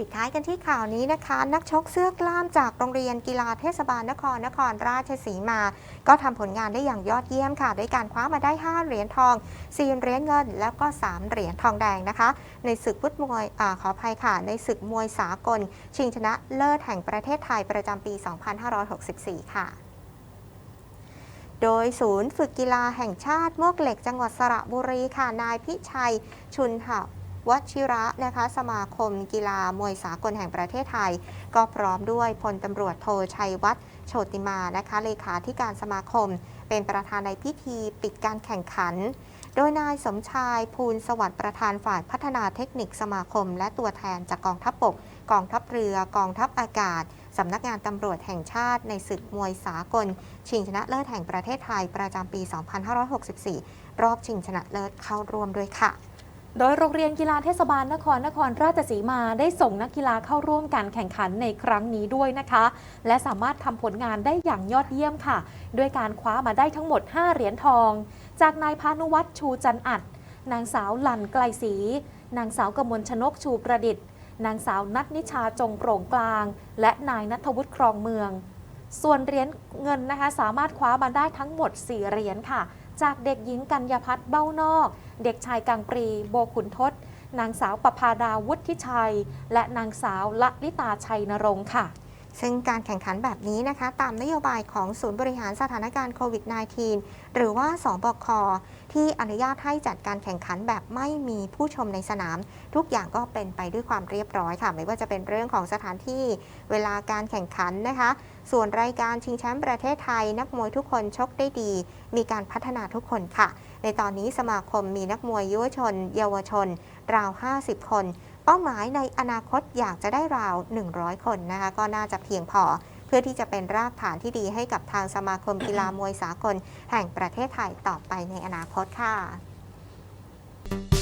ปิดท้ายกันที่ข่าวนี้นะคะ นักชกเสื้อกล้ามจากโรงเรียนกีฬาเทศบาลนครนครราชสีมา ก็ทำผลงานได้อย่างยอดเยี่ยมค่ะ ด้วยการคว้ามาได้ 5 เหรียญทอง4เหรียญเงิน แล้วก็ 3 เหรียญทองแดงนะคะ ในศึกฟุตมวยอขออภัยค่ะ ในศึกมวยสากล ชิงชนะเลิศแห่งประเทศไทยประจำปี 2564 ค่ะโดยศูนย์ฝึกกีฬาแห่งชาติมวกเหล็กจังหวัดสระบุรีค่ะ นายพิชัย ชุนหะ วชิระนะคะสมาคมกีฬามวยสากลแห่งประเทศไทย ก็พร้อมด้วยพลตำรวจโทชัยวัฒน์โชติมานะคะเลขาธิการสมาคม เป็นประธานในพิธีปิดการแข่งขัน โดยนายสมชายภูลสวัสดิ์ประธานฝ่ายพัฒนาเทคนิคสมาคม และตัวแทนจากกองทัพบกกองทัพเรือกองทัพอากาศสำนักงานตำรวจแห่งชาติในศึกมวยสากล ชิงชนะเลิศแห่งประเทศไทยประจำปี 2564 รอบชิงชนะเลิศเข้าร่วมด้วยค่ะ โดยโรงเรียนกีฬาเทศบาลนครนครราชสีมาได้ส่งนักกีฬาเข้าร่วมการแข่งขันในครั้งนี้ด้วยนะคะ และสามารถทำผลงานได้อย่างยอดเยี่ยมค่ะ ด้วยการคว้ามาได้ทั้งหมด 5 เหรียญทอง จากนายพานุวัฒน์ชูจันอัด นางสาวหลันไกลศรีนางสาวกมลชนกชูประดิษฐ์ นางสาวนัทนิชาจงโปร่งกลาง และนายนัทวุฒิครองเมือง ส่วนเหรียญเงินนะคะสามารถคว้ามาได้ทั้งหมด 4 เหรียญค่ะ จากเด็กหญิงกัญญาพัฒน์เบ้านอก เด็กชายกังปรีโบขุนทศนางสาวประภาดาวุฒิชัย และนางสาวละลิตาชัยนรงค์ค่ะ ซึ่งการแข่งขันแบบนี้นะคะ ตามนโยบายของศูนย์บริหารสถานการณ์โควิด -19 หรือว่าสบคที่อนุญาตให้จัดการแข่งขันแบบไม่มีผู้ชมในสนาม ทุกอย่างก็เป็นไปด้วยความเรียบร้อยค่ะ ไม่ว่าจะเป็นเรื่องของสถานที่เวลาการแข่งขันนะคะ ส่วนรายการชิงแชมป์ประเทศไทย นักมวยทุกคนชกได้ดี มีการพัฒนาทุกคนค่ะ ในตอนนี้สมาคมมีนักมวยยุวชน เยาวชน ราว 50 คน เป้าหมายในอนาคตอยากจะได้ราว 100 คนนะคะก็น่าจะเพียงพอ เพื่อที่จะเป็นรากฐานที่ดีให้กับทางสมาคมกีฬามวยสากล แห่งประเทศไทยต่อไปในอนาคตค่ะ